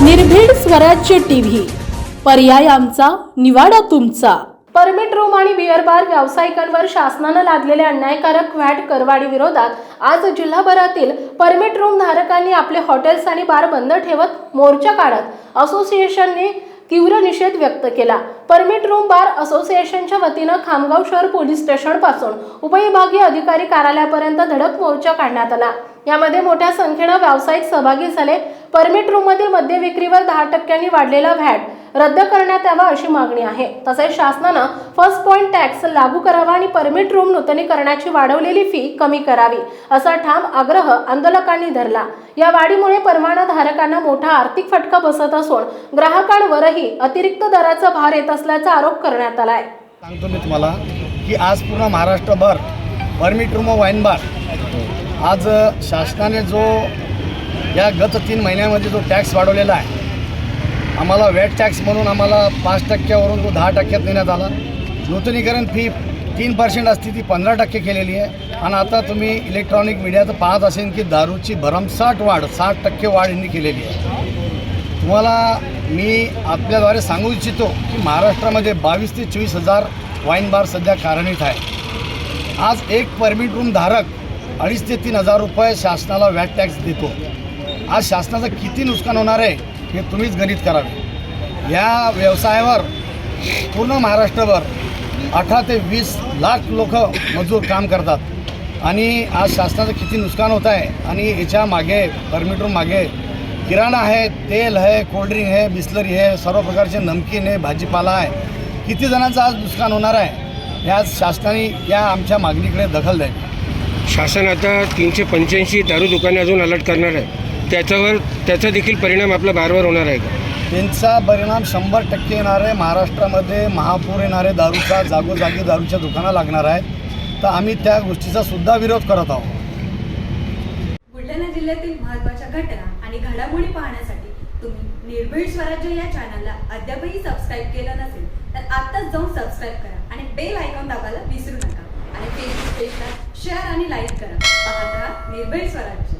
स्वराज्य टीव्ही. पर्याय आमचा निवाडा तुमचा. परमिट रूम आणि बिअर बार व्यावसायिकांवर शासनानं लादलेल्या अन्यायकारक व्हॅट करवाढी विरोधात आज जिल्हाभरातील परमिट रूम धारकांनी आपले हॉटेल्स आणि बार बंद ठेवत मोर्चा काढत असोसिएशनने तीव्र निषेध व्यक्त केला. परमिट रूम बार असोसिएशनच्या वतीनं खामगाव शहर पोलीस स्टेशनपासून उपविभागीय अधिकारी कार्यालयापर्यंत धडक मोर्चा काढण्यात आला. यामध्ये मोठ्या संख्येनं व्यावसायिक सहभागी झाले परमिट रूममधील मद्य विक्रीवर दहा टक्क्यांनी वाढलेला व्हॅट रद्द करण्यात यावा अशी मागणी आहे. तसेच शासनानं फर्स्ट पॉईंट टॅक्स लागू करावा आणि परमिट रूम नूतनीकरणाची वाढवलेली फी कमी करावी असा ठाम आग्रह आंदोलकांनी धरला. या वाढीमुळे परवाना धारकांना मोठा आर्थिक फटका बसत असून ग्राहकांवरही अतिरिक्त दराचा भार येत असल्याचा आरोप करण्यात आलाय. सांगतो मी तुम्हाला की आज पूर्ण महाराष्ट्रभर परमिट रूम वाईन बार आज शासनाने जो या गत तीन महिन्यामध्ये जो टॅक्स वाढवलेला आहे आम्हाला वॅट टॅक्स म्हणून आम्हाला पाच टक्क्यावरून तो दहा टक्क्यात नेण्यात आला. नूतनीकरण फी तीन पर्सेंट असती ती पंधरा टक्के केलेली आहे. आणि आता तुम्ही इलेक्ट्रॉनिक मीडियात पाहत असेल की दारूची भरमसाठ वाढ साठ टक्के वाढ यांनी केलेली आहे. तुम्हाला मी आपल्याद्वारे सांगू इच्छितो की महाराष्ट्रामध्ये बावीस ते चोवीस हजार वाईन बार सध्या कारणीत आहे आज एक परमिट रूम धारक अडीच ते तीन हजार रुपये शासनाला वॅट टॅक्स देतो. आज शासनाचं किती नुकसान होणार आहे हे तुम्हीच गणित करावे. या व्यवसायावर पूर्ण महाराष्ट्रभर अठरा ते वीस लाख लोक मजूर काम करतात. आणि आज शासनाचं किती नुकसान होत आहे आणि याच्या मागे परमिट मागे किराणा आहे तेल आहे कोल्ड्रिंक आहे बिस्लरी आहे सर्व प्रकारचे नमकीन आहे भाजीपाला आहे. किती जणांचं आज नुकसान होणार आहे या शासनाने या आमच्या मागणीकडे दखल द्यावी. शासन आता तीनशे पंच्याऐंशी दारू दुकाने अजून अलर्ट करणार आहे. त्याच्यावर त्याचा देखील परिणाम आपल्या बारवर होणार आहे का? त्यांचा परिणाम शंभर टक्के येणार आहे. महाराष्ट्रामध्ये महापूर येणार आहे दारूचा जागोजागी दारूच्या दुकानं लागणार आहेत. तर आम्ही त्या गोष्टीचा सुद्धा विरोध करत आहोत. बुलढाणा जिल्ह्यातील महत्त्वाच्या घटना आणि घडामोडी पाहण्यासाठी तुम्ही निर्भीड स्वराज्य या चॅनलला अद्यापही सबस्क्राईब केलं नसेल तर आत्ताच जाऊन सबस्क्राईब करा आणि बेल आयकॉन दाबायला विसरू नका. आणि फेसबुक पेजला शेअर आणि लाईक करा. पाहत राहा निर्भीड स्वराज्य.